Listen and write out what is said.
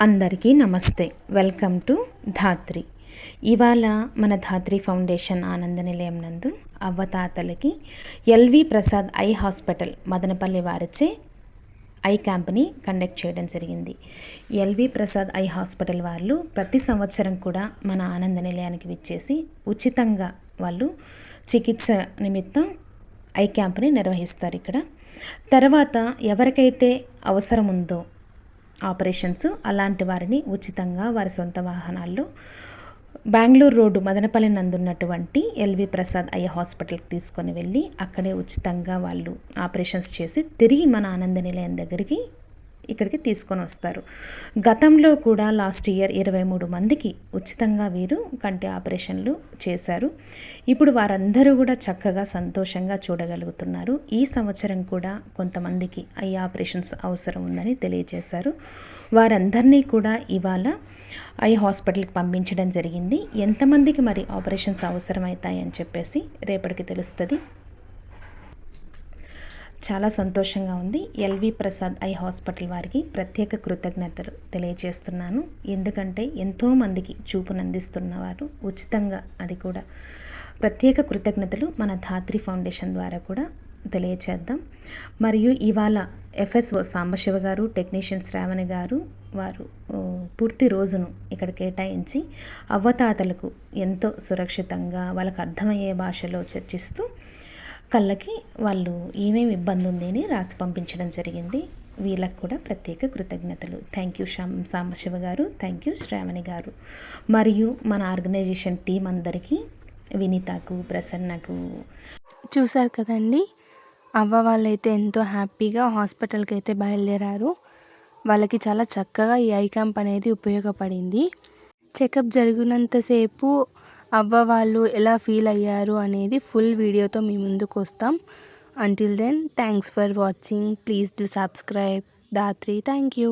అందరికీ నమస్తే. Welcome to Dhatri. ఇవాళ మన ధాత్రి ఫౌండేషన్ ఆనంద నిలయం నందు అవ్వతాతలకి LV Prasad eye hospital Madanapalle వారిచే ఐ క్యాంప్ని కండక్ట్ చేయడం జరిగింది. ఎల్వి ప్రసాద్ ఐ హాస్పిటల్ వాళ్ళు ప్రతి సంవత్సరం కూడా మన ఆనంద నిలయానికి విచ్చేసి ఉచితంగా వాళ్ళు చికిత్స నిమిత్తం ఐ క్యాంప్ని నిర్వహిస్తారు ఇక్కడ. తర్వాత ఎవరికైతే అవసరం ఉందో ఆపరేషన్స్ అలాంటి వారిని ఉచితంగా వారి సొంత వాహనాల్లో బెంగళూరు రోడ్డు మదనపల్లి నందున్నటువంటి ఎల్వి ప్రసాద్ అయ్య హాస్పిటల్కి తీసుకొని వెళ్ళి అక్కడే ఉచితంగా వాళ్ళు ఆపరేషన్స్ చేసి తిరిగి మన ఆనంద నిలయం దగ్గరికి ఇక్కడికి తీసుకొని వస్తారు. గతంలో కూడా లాస్ట్ ఇయర్ ఇరవై మూడు మందికి ఉచితంగా వీరు కంటి ఆపరేషన్లు చేశారు. ఇప్పుడు వారందరూ కూడా చక్కగా సంతోషంగా చూడగలుగుతున్నారు. ఈ సంవత్సరం కూడా కొంతమందికి ఐ ఆపరేషన్స్ అవసరం ఉందని తెలియజేశారు. వారందరినీ కూడా ఇవాళ ఐ హాస్పిటల్కి పంపించడం జరిగింది. ఎంతమందికి మరి ఆపరేషన్స్ అవసరమవుతాయని చెప్పేసి రేపటికి తెలుస్తుంది. చాలా సంతోషంగా ఉంది. ఎల్వి ప్రసాద్ ఐ హాస్పిటల్ వారికి ప్రత్యేక కృతజ్ఞతలు తెలియజేస్తున్నాను. ఎందుకంటే ఎంతోమందికి చూపునందిస్తున్న వారు ఉచితంగా అది కూడా ప్రత్యేక కృతజ్ఞతలు మన ధాత్రి ఫౌండేషన్ ద్వారా కూడా తెలియచేద్దాం. మరియు ఇవాళ ఎఫ్ఎస్ఓ సాంబశివ గారు టెక్నీషియన్ శ్రావణి గారు వారు పూర్తి రోజును ఇక్కడ కేటాయించి అవ్వతాతలకు ఎంతో సురక్షితంగా వాళ్ళకు అర్థమయ్యే భాషలో చర్చిస్తూ కళ్ళకి వాళ్ళు ఏమేమి ఇబ్బంది ఉంది అని రాసి పంపించడం జరిగింది. వీళ్ళకు కూడా ప్రత్యేక కృతజ్ఞతలు. థ్యాంక్ యూ శ్యామ్ సాంబశివ గారు. థ్యాంక్ యూ శ్రావణి గారు. మరియు మన ఆర్గనైజేషన్ టీం అందరికీ వినీతకు ప్రసన్నకు. చూశారు కదండి అవ్వ వాళ్ళైతే ఎంతో హ్యాపీగా హాస్పిటల్కి అయితే బయలుదేరారు. వాళ్ళకి చాలా చక్కగా ఈ ఐ క్యాంప్ అనేది ఉపయోగపడింది. చెకప్ జరిగినంతసేపు అవ్వ వాళ్ళు ఎలా ఫీల్ అయ్యారు అనేది ఫుల్ వీడియోతో మీ ముందుకు వస్తాం. Until then thanks for watching please do subscribe Dhatri thank you